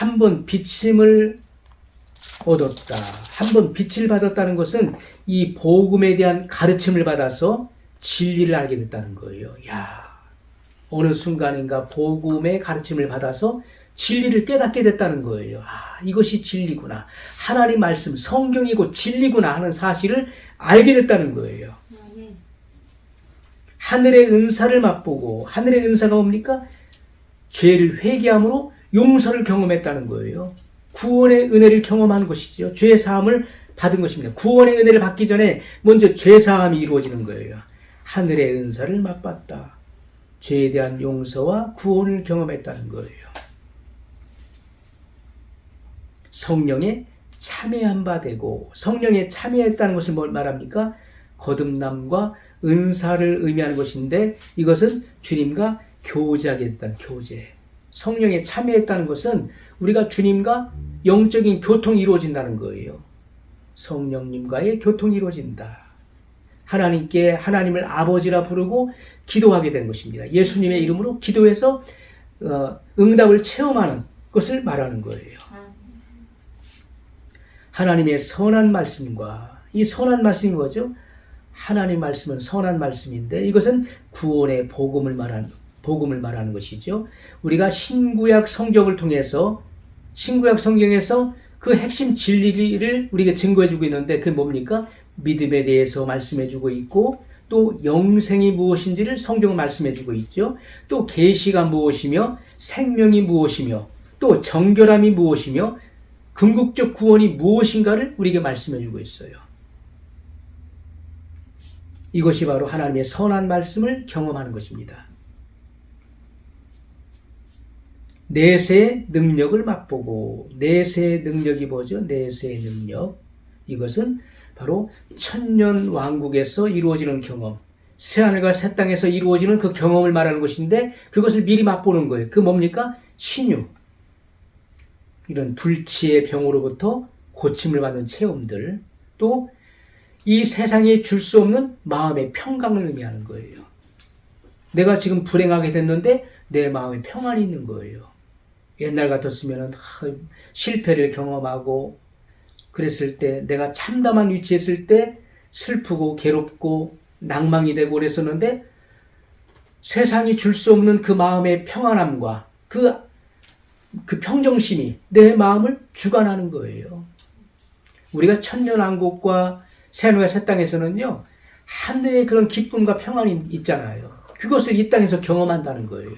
한 번 비침을 얻었다. 한 번 빛을 받았다는 것은 이 복음에 대한 가르침을 받아서 진리를 알게 됐다는 거예요. 야, 어느 순간인가 복음의 가르침을 받아서 진리를 깨닫게 됐다는 거예요. 아, 이것이 진리구나. 하나님 말씀, 성경이고 진리구나 하는 사실을 알게 됐다는 거예요. 하늘의 은사를 맛보고 하늘의 은사가 뭡니까? 죄를 회개함으로 용서를 경험했다는 거예요. 구원의 은혜를 경험한 것이죠. 죄 사함을 받은 것입니다. 구원의 은혜를 받기 전에 먼저 죄 사함이 이루어지는 거예요. 하늘의 은사를 맛봤다. 죄에 대한 용서와 구원을 경험했다는 거예요. 성령에 참여한 바 되고 성령에 참여했다는 것을 뭘 말합니까? 거듭남과 은사를 의미하는 것인데 이것은 주님과 교제하게 됐다는 교제. 성령에 참여했다는 것은 우리가 주님과 영적인 교통이 이루어진다는 거예요. 성령님과의 교통이 이루어진다. 하나님께 하나님을 아버지라 부르고 기도하게 된 것입니다. 예수님의 이름으로 기도해서 어, 응답을 체험하는 것을 말하는 거예요. 하나님의 선한 말씀과 이 선한 말씀이 뭐죠? 하나님 말씀은 선한 말씀인데 이것은 구원의 복음을 말하는 복음을 말하는 것이죠. 우리가 신구약 성경을 통해서 신구약 성경에서 그 핵심 진리를 우리에게 증거해 주고 있는데 그게 뭡니까? 믿음에 대해서 말씀해 주고 있고 또 영생이 무엇인지를 성경은 말씀해 주고 있죠. 또 계시가 무엇이며 생명이 무엇이며 또 정결함이 무엇이며 궁극적 구원이 무엇인가를 우리에게 말씀해 주고 있어요. 이것이 바로 하나님의 선한 말씀을 경험하는 것입니다. 내세의 능력을 맛보고 내세의 능력이 뭐죠? 내세의 능력. 이것은 바로 천년 왕국에서 이루어지는 경험. 새하늘과 새 땅에서 이루어지는 그 경험을 말하는 것인데 그것을 미리 맛보는 거예요. 그 뭡니까? 신유. 이런 불치의 병으로부터 고침을 받는 체험들. 또 이 세상에 줄 수 없는 마음의 평강을 의미하는 거예요. 내가 지금 불행하게 됐는데 내 마음에 평안이 있는 거예요. 옛날 같았으면 실패를 경험하고 그랬을 때 내가 참담한 위치에 있을 때 슬프고 괴롭고 낭망이 되고 그랬었는데 세상이 줄 수 없는 그 마음의 평안함과 그, 그 평정심이 내 마음을 주관하는 거예요. 우리가 천년왕국과 새하늘과 새 땅에서는요, 하늘의 그런 기쁨과 평안이 있잖아요. 그것을 이 땅에서 경험한다는 거예요.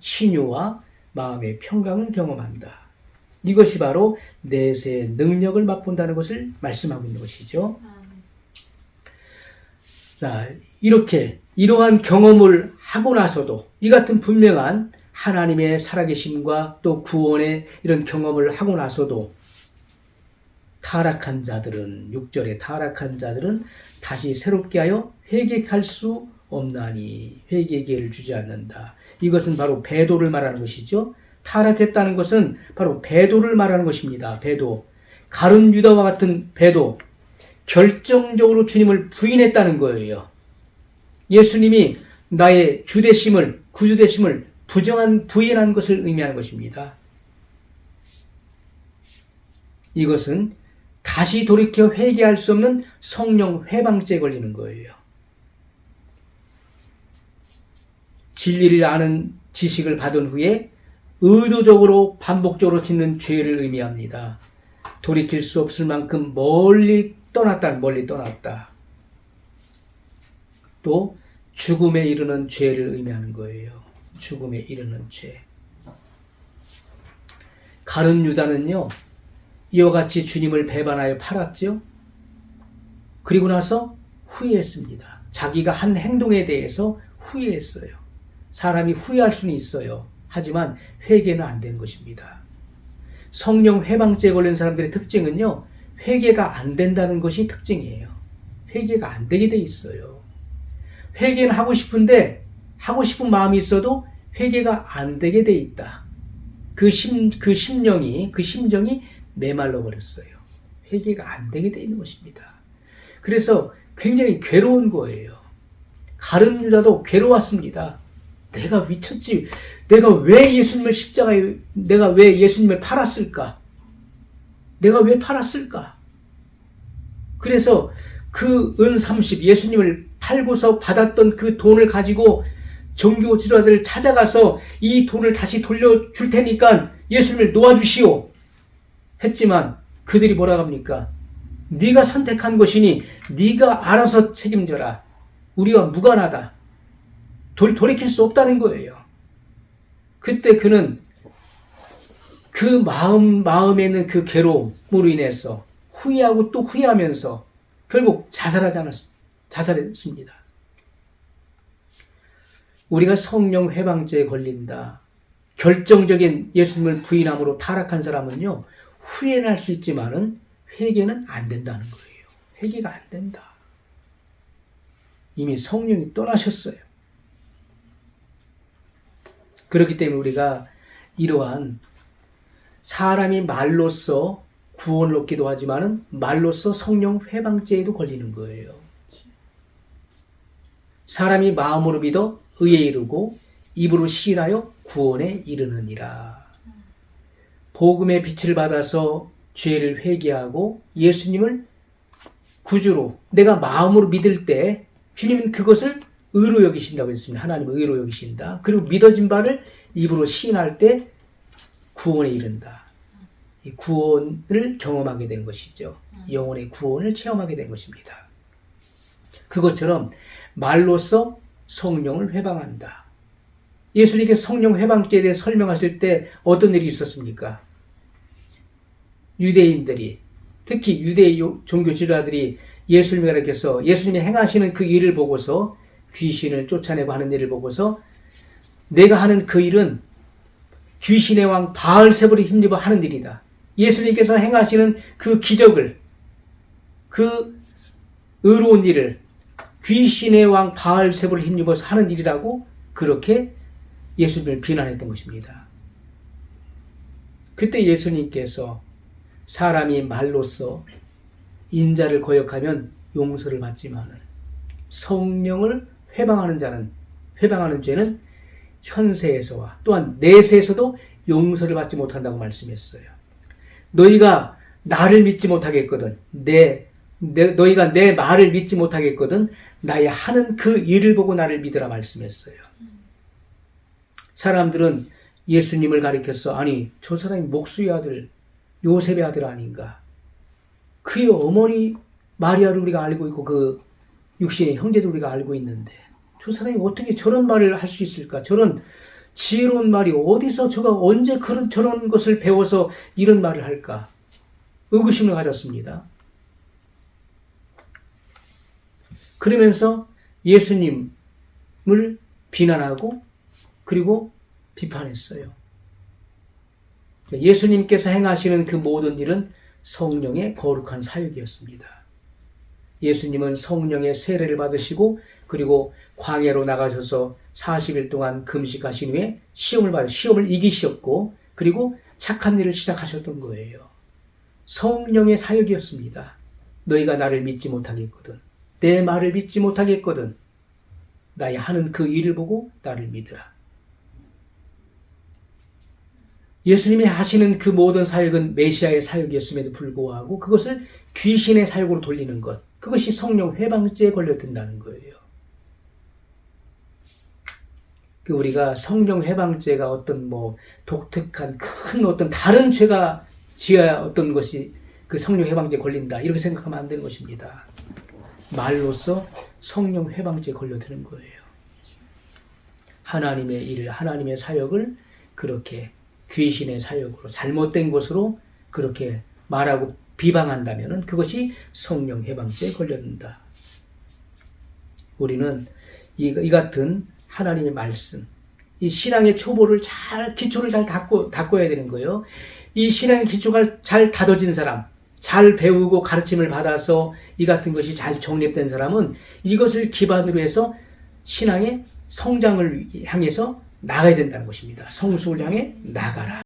신유와 마음의 평강을 경험한다. 이것이 바로 내세의 능력을 맛본다는 것을 말씀하고 있는 것이죠. 자, 이렇게 이러한 경험을 하고 나서도 이 같은 분명한 하나님의 살아계심과 또 구원의 이런 경험을 하고 나서도 타락한 자들은 6절에 타락한 자들은 다시 새롭게 하여 회개할 수 없나니 회개의 기회를 주지 않는다. 이것은 바로 배도를 말하는 것이죠. 타락했다는 것은 바로 배도를 말하는 것입니다. 배도. 가룟 유다와 같은 배도. 결정적으로 주님을 부인했다는 거예요. 예수님이 나의 주대심을, 구주대심을 부정한, 부인한 것을 의미하는 것입니다. 이것은 다시 돌이켜 회개할 수 없는 성령 회방죄에 걸리는 거예요. 진리를 아는 지식을 받은 후에 의도적으로 반복적으로 짓는 죄를 의미합니다. 돌이킬 수 없을 만큼 멀리 떠났다, 멀리 떠났다. 또 죽음에 이르는 죄를 의미하는 거예요. 죽음에 이르는 죄. 가룟 유다는요, 이와 같이 주님을 배반하여 팔았죠. 그리고 나서 후회했습니다. 자기가 한 행동에 대해서 후회했어요. 사람이 후회할 수는 있어요. 하지만 회개는 안 되는 것입니다. 성령 회방죄에 걸린 사람들의 특징은요, 회개가 안 된다는 것이 특징이에요. 회개가 안 되게 돼 있어요. 회개는 하고 싶은데, 하고 싶은 마음이 있어도 회개가 안 되게 돼 있다. 그 심, 그 심령이, 그 심정이 메말라 버렸어요. 회개가 안 되게 돼 있는 것입니다. 그래서 굉장히 괴로운 거예요. 가룟 유다도 괴로웠습니다. 내가 미쳤지. 내가 왜 예수님을 십자가에 내가 왜 예수님을 팔았을까? 내가 왜 팔았을까? 그래서 그 은 30 예수님을 팔고서 받았던 그 돈을 가지고 종교 지도자들을 찾아가서 이 돈을 다시 돌려줄 테니까 예수님을 놓아주시오. 했지만 그들이 뭐라 합니까? 네가 선택한 것이니 네가 알아서 책임져라. 우리와 무관하다. 돌, 돌이킬 수 없다는 거예요. 그때 그는 그 마음, 마음에 있는 그 괴로움으로 인해서 후회하고 또 후회하면서 결국 자살하지 않았, 자살했습니다. 우리가 성령 회방죄에 걸린다. 결정적인 예수님을 부인함으로 타락한 사람은요, 후회는 할 수 있지만은 회개는 안 된다는 거예요. 회개가 안 된다. 이미 성령이 떠나셨어요. 그렇기 때문에 우리가 이러한 사람이 말로써 구원을 얻기도 하지만은 말로써 성령 회방죄에도 걸리는 거예요. 사람이 마음으로 믿어 의에 이르고 입으로 시인하여 구원에 이르느니라. 복음의 빛을 받아서 죄를 회개하고 예수님을 구주로 내가 마음으로 믿을 때 주님은 그것을 의로 여기신다고 했습니다. 하나님은 의로 여기신다. 그리고 믿어진 바를 입으로 시인할 때 구원에 이른다. 이 구원을 경험하게 되는 것이죠. 영혼의 구원을 체험하게 된 것입니다. 그것처럼 말로써 성령을 회방한다. 예수님께 성령 회방죄에 대해 설명하실 때 어떤 일이 있었습니까? 유대인들이 특히 유대 종교 지도자들이 예수님을 가르쳐서 예수님이 행하시는 그 일을 보고서 귀신을 쫓아내고 하는 일을 보고서 내가 하는 그 일은 귀신의 왕 바알세불이 힘입어 하는 일이다. 예수님께서 행하시는 그 기적을 그 의로운 일을 귀신의 왕 바알세불을 힘입어서 하는 일이라고 그렇게 예수님을 비난했던 것입니다. 그때 예수님께서 사람이 말로써 인자를 거역하면 용서를 받지만은 성령을 회방하는 자는 회방하는 죄는 현세에서와 또한 내세에서도 용서를 받지 못한다고 말씀했어요. 너희가 나를 믿지 못하겠거든. 내, 내 너희가 내 말을 믿지 못하겠거든. 나의 하는 그 일을 보고 나를 믿으라 말씀했어요. 사람들은 예수님을 가리켜서 아니 저 사람이 목수의 아들 요셉의 아들 아닌가? 그의 어머니 마리아를 우리가 알고 있고 그 육신의 형제도 우리가 알고 있는데 저 사람이 어떻게 저런 말을 할 수 있을까? 저런 지혜로운 말이 어디서 저가 언제 그런 저런 것을 배워서 이런 말을 할까? 의구심을 가졌습니다. 그러면서 예수님을 비난하고 그리고 비판했어요. 예수님께서 행하시는 그 모든 일은 성령의 거룩한 사역이었습니다. 예수님은 성령의 세례를 받으시고 그리고 광야로 나가셔서 40일 동안 금식하신 후에 시험을 받 시험을 이기셨고 그리고 착한 일을 시작하셨던 거예요. 성령의 사역이었습니다. 너희가 나를 믿지 못하겠거든. 내 말을 믿지 못하겠거든. 나의 하는 그 일을 보고 나를 믿으라. 예수님이 하시는 그 모든 사역은 메시아의 사역이었음에도 불구하고 그것을 귀신의 사역으로 돌리는 것. 그것이 성령 회방죄에 걸려든다는 거예요. 그 우리가 성령 해방죄가 어떤 뭐 독특한 큰 어떤 다른 죄가 지어야 어떤 것이 그 성령 해방죄 걸린다 이렇게 생각하면 안 되는 것입니다. 말로써 성령 해방죄 걸려드는 거예요. 하나님의 일을 하나님의 사역을 그렇게 귀신의 사역으로 잘못된 것으로 그렇게 말하고 비방한다면 그것이 성령 해방죄에 걸려든다. 우리는 이, 이 같은 하나님의 말씀, 이 신앙의 초보를 잘, 기초를 잘 닦고, 닦아야 되는 거예요. 이 신앙의 기초가 잘 다져진 사람, 잘 배우고 가르침을 받아서 이 같은 것이 잘 정립된 사람은 이것을 기반으로 해서 신앙의 성장을 향해서 나가야 된다는 것입니다. 성숙을 향해 나가라.